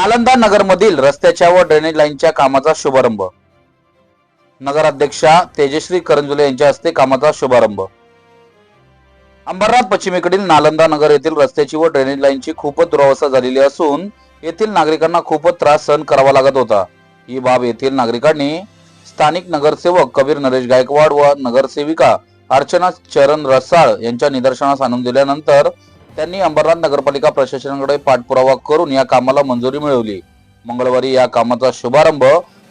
नालंदा नगरमधील रस्त्याच्या व ड्रेनेज लाईनच्या कामाचा शुभारंभ. नगराध्यक्षा तेजश्री करंजुले यांच्या हस्ते कामाचा शुभारंभ. अंबरनाथ पश्चिमेकडील नालंदा नगर येथील रस्त्याची व ड्रेनेज लाईनची खूपच दुरावस्था झालेली असून येथील नागरिकांना खूपच त्रास सहन करावा लागत होता. ही बाब येथील नागरिकांनी स्थानिक नगरसेवक कबीर नरेश गायकवाड व नगरसेविका अर्चना चरण रसाळ यांच्या निदर्शनास आणून दिल्यानंतर त्यांनी अंबरनाथ नगरपालिका प्रशासनाकडे पाठपुरावा करून या कामाला मंजुरी मिळवली. मंगळवारी या कामाचा शुभारंभ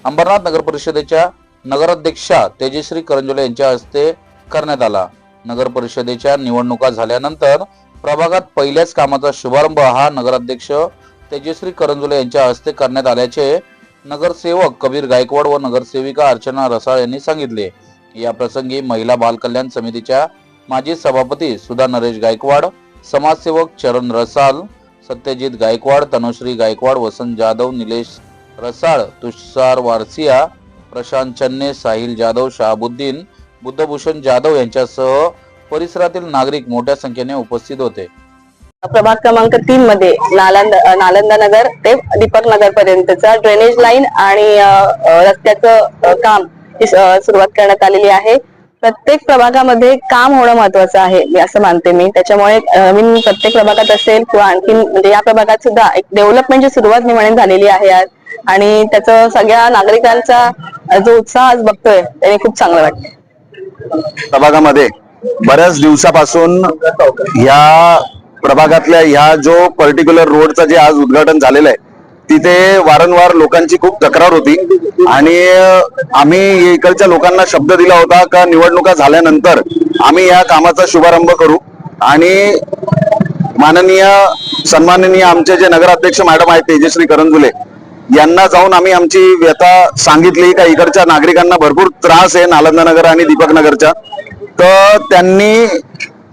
अंबरनाथ नगर परिषदेच्या नगराध्यक्षा तेजश्री करंजोले यांच्या हस्ते करण्यात आला. नगर परिषदेच्या निवडणुका झाल्यानंतर प्रभागात पहिल्याच कामाचा शुभारंभ हा नगराध्यक्ष तेजश्री करंजुले यांच्या हस्ते करण्यात आल्याचे नगरसेवक कबीर गायकवाड व नगरसेविका अर्चना रसाळ यांनी सांगितले. या प्रसंगी महिला बालकल्याण समितीच्या माजी सभापती सुधा नरेश गायकवाड समाजसेवक चरण रसाल सत्यजित गायकवाड तनुश्री गायकवाड वसंत जाधव निलेश रसाळ तुषार वारसिया प्रशांत चन्ने साहिल जाधव शहाबुद्दीन बुद्धभूषण जाधव यांच्यासह परिसरातील नागरिक मोठ्या संख्येने उपस्थित होते. प्रभाग क्रमांक तीन मध्ये नालंदा नालंदा नगर ते दीपक नगर पर्यंतचा ड्रेनेज लाईन आणि रस्त्याचं काम सुरुवात करण्यात आलेली आहे. प्रत्येक प्रभागामध्ये काम होणं महत्वाचं आहे मी असं मानते मी. त्याच्यामुळे नवीन प्रत्येक प्रभागात असेल किंवा आणखी म्हणजे या प्रभागात सुद्धा एक डेव्हलपमेंटची सुरुवात मी म्हणेन झालेली आहे आज आणि त्याचं सगळ्या नागरिकांचा जो उत्साह आज बघतोय त्याने खूप चांगलं वाटतं प्रभागामध्ये बऱ्याच दिवसापासून या प्रभागातल्या ह्या जो पर्टिक्युलर रोडचं जे आज उद्घाटन झालेलं आहे तिथे वारंवार लोकांची खूप तक्रार होती. आणि आम्ही इकडच्या लोकांना शब्द दिला होता का निवडणुका झाल्यानंतर आम्ही या कामाचा शुभारंभ करू. आणि माननीय सन्माननीय आमचे जे नगराध्यक्ष मॅडम आहेत तेजश्री करंजुले यांना जाऊन आम्ही आमची व्यथा सांगितली का इकडच्या नागरिकांना भरपूर त्रास आहे नालंदा नगर आणि दीपक नगरच्या तर त्यांनी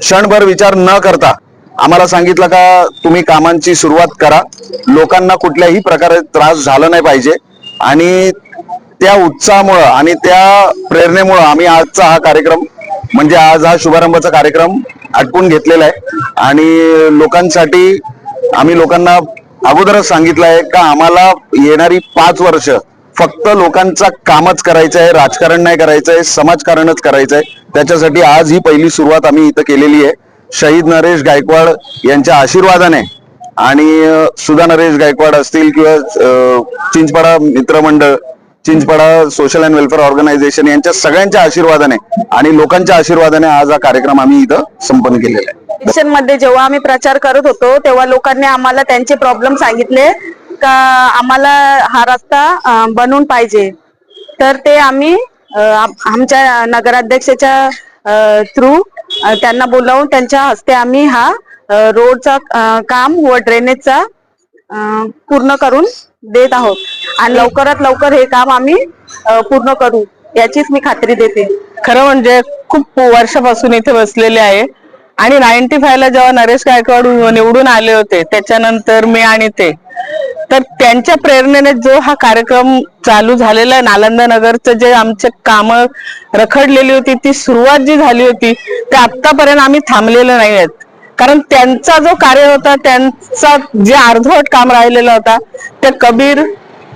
क्षणभर विचार न करता आम्हाला सांगितलं का तुम्ही कामांची सुरुवात करा. लोकांना कुठल्याही प्रकारे त्रास झाला नाही पाहिजे. आणि त्या उत्साहामुळं आणि त्या प्रेरणेमुळं आम्ही आजचा हा कार्यक्रम म्हणजे आज हा शुभारंभाचा कार्यक्रम आटपून घेतलेला आहे. आणि लोकांसाठी आम्ही लोकांना अगोदरच सांगितलं आहे का आम्हाला येणारी पाच वर्ष फक्त लोकांचा कामच करायचं आहे राजकारण नाही करायचं आहे समाजकारणच करायचं आहे. त्याच्यासाठी आज ही पहिली सुरुवात आम्ही इथं केलेली आहे. शहीद नरेश गायकवाड यांच्या आशीर्वादाने आणि सुधा नरेश गायकवाड असतील किंवा चिंचपाडा मित्रमंडळ Chinchpada social and welfare organisation यांच्या सगळ्यांच्या आशीर्वादाने आणि लोकांच्या आशीर्वादाने आज हा कार्यक्रम आम्ही इथं संपन्न केलेला आहे. मध्ये जेव्हा आम्ही प्रचार करत होतो तेव्हा लोकांनी आम्हाला त्यांचे प्रॉब्लेम सांगितले का आम्हाला हा रस्ता बनवून पाहिजे. तर ते आम्ही आमच्या नगराध्यक्षाच्या थ्रू त्यांना बोलावून त्यांच्या हस्ते आम्ही हा रोडचा काम व ड्रेनेजचा पूर्ण करून देत आहोत. आणि लवकरात लवकर हे काम आम्ही पूर्ण करू. याचीच मी खात्री देते. खरं म्हणजे खूप वर्षापासून इथे बसलेले आहे. आणि नाईन्टी फाय ला जेव्हा नरेश गायकवाड निवडून आले होते त्याच्यानंतर मी आणि ते. तर त्यांच्या प्रेरणेने जो हा कार्यक्रम चालू झालेला आहे नालंदा नगरचं जे आमचे काम रखडलेली होती ती सुरुवात जी झाली होती ते आतापर्यंत आम्ही थांबलेलो नाही आहेत कारण त्यांचा जो कार्य होता त्यांचा जे अर्धवट काम राहिलेला होता ते कबीर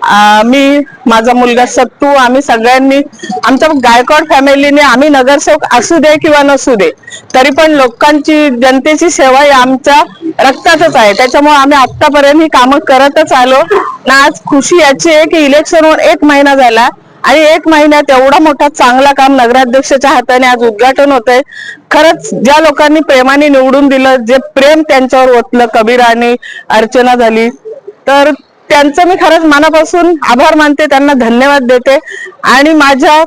मी माझा मुलगा सत्तू आम्ही सगळ्यांनी आमच्या गायकवाड फॅमिलीने आम्ही नगरसेवक असू दे किंवा नसू दे तरी पण लोकांची जनतेची सेवा ही आमच्या रक्तातच आहे. त्याच्यामुळे आम्ही आतापर्यंत ही कामं करतच आलो. ना आज खुशी याची आहे की इलेक्शन होऊन एक महिना झाला आणि एक महिन्यात एवढा मोठा चांगला काम नगराध्यक्षाच्या हाताने आज उद्घाटन होतंय. खरंच ज्या लोकांनी प्रेमाने निवडून दिलं जे प्रेम त्यांच्यावर ओतलं कबीराने अर्चना झाली तर त्यांचं मी खरंच मनापासून आभार मानते त्यांना धन्यवाद देते. आणि माझ्या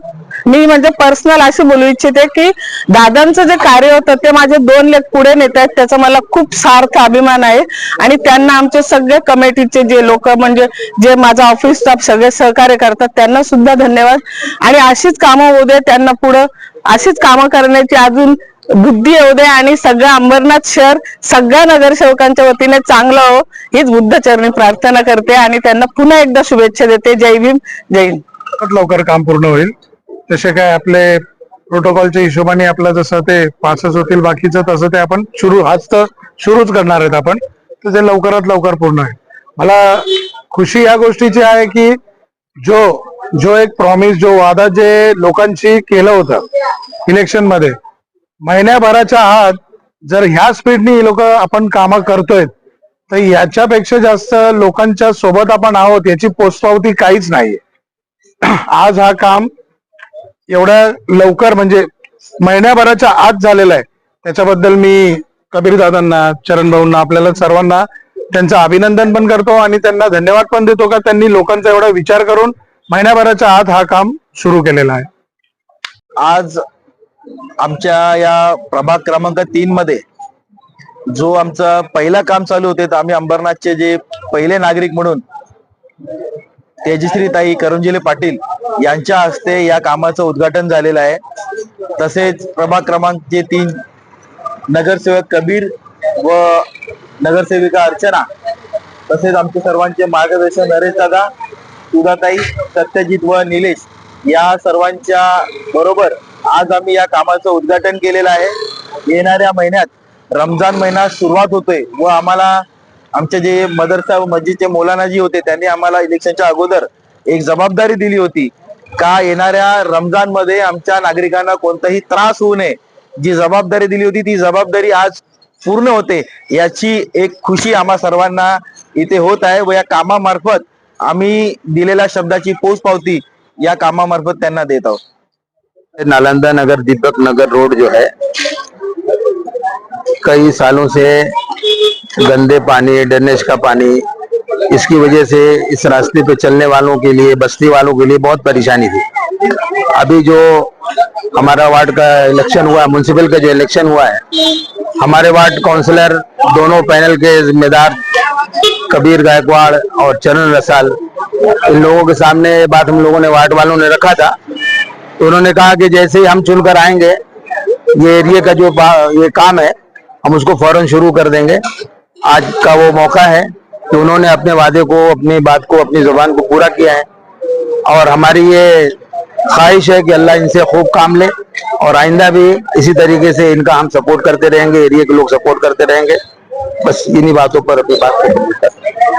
मी म्हणजे पर्सनल अशी बोलू इच्छिते की दादांचं जे कार्य होतं ते माझे दोन लेख पुढे नेत आहेत त्याचा मला खूप सार्थ अभिमान आहे. आणि त्यांना आमचे सगळे कमिटीचे जे लोक म्हणजे जे माझा ऑफिस स्टाफ सगळे सहकार्य करतात त्यांना सुद्धा धन्यवाद. आणि अशीच कामं होऊ दे त्यांना पुढं अशीच कामं करण्याची अजून बुद्धी येऊ दे आणि सगळं अंबरनाथ शहर सगळ्या नगरसेवकांच्या वतीने चांगलं हो हीच बुद्धचरणी प्रार्थना करते आणि त्यांना पुन्हा एकदा शुभेच्छा देते. जय भीम जय हिंद. लवकर काम पूर्ण होईल. तसे काय आपले प्रोटोकॉलच्या हिशोबाने आपलं जसं ते पासच होतील बाकीचं तसं ते आपण सुरू आज तर सुरूच करणार आहेत आपण. तर ते लवकरात लवकर पूर्ण आहे मला खुशी या गोष्टीची आहे की जो जो एक प्रॉमिस जो वादा जे लोकांशी केलं होतं इलेक्शनमध्ये महिन्याभराच्या आत जर ह्या स्पीडनी लोक आपण कामं करतोय तर याच्यापेक्षा जास्त लोकांच्या सोबत आपण आहोत याची पोचपावती काहीच नाहीये. आज हा काम एवढ्या लवकर म्हणजे महिन्याभराच्या आत झालेला आहे. त्याच्याबद्दल मी कबीर दादांना चरण भाऊंना आपल्याला सर्वांना त्यांचं अभिनंदन पण करतो आणि त्यांना धन्यवाद पण देतो का त्यांनी लोकांचा एवढा विचार करून महिन्याभराच्या आत हा काम सुरू केलेला आहे. आज आमच्या या प्रभाग क्रमांक तीन मध्ये जो आमचं पहिला काम चालू होते तर आम्ही अंबरनाथचे जे पहिले नागरिक म्हणून तेजश्री ताई करंजिले पाटील यांच्या हस्ते या कामाचं उद्घाटन झालेलं आहे. तसेच प्रभाग क्रमांक जे तीन नगरसेवक कबीर व नगरसेविका अर्चना तसेच आमचे सर्वांचे मार्गदर्शन नरेश दादा सुधाताई सत्यजित व निलेश या सर्वांच्या बरोबर आज आम्ही या कामाचं उद्घाटन केलेलं आहे. येणाऱ्या महिन्यात रमजान महिना सुरुवात होतोय व आम्हाला आमचे जे मदरसा व मस्जिदचे मौलानाजी होते त्यांनी आम्हाला इलेक्शनच्या अगोदर एक जबाबदारी दिली होती. का येणाऱ्या रमजानमध्ये आमच्या नागरिकांना कोणताही त्रास होऊ नये. जी जबाबदारी दिली होती ती जबाबदारी आज पूर्ण होते. याची एक खुशी आम्हा सर्वांना इथे होत आहे व या कामामार्फत आम्ही दिलेल्या शब्दाची पोच पावती या कामामार्फत त्यांना देत आहोत. नालंदा नगर दीपक नगर रोड जो है कई सालों से गंदे पानी ड्रेनेज का पानी इसकी वजह से इस रास्ते पे चलने वालों के लिए, बस्ती वालों के लिए बहुत परेशानी थी। अभी जो हमारा वार्ड का इलेक्शन हुआ है म्यूनसिपल का जो इलेक्शन हुआ है, हमारे वार्ड काउंसलर दोनों पैनल के जिम्मेदार कबीर गायकवाड़ और चरण रसाल, इन लोगों के सामने ये बात हम लोगों ने, वार्ड वालों ने रखा था। तो उन्होंने कहा कि जैसे ही हम चुनकर आएँगे, ये एरिया का जो ये काम है, हम उसको फ़ौरन शुरू कर देंगे। आज का वो मौका है कि उन्होंने अपने वादे को, अपनी बात को, अपनी ज़ुबान को पूरा किया है। और हमारी ये ख्वाहिश है कि अल्लाह इनसे खूब काम ले और आइंदा भी इसी तरीके से इनका हम सपोर्ट करते रहेंगे, एरिया के लोग सपोर्ट करते रहेंगे। बस इन्हीं बातों पर अपनी बात को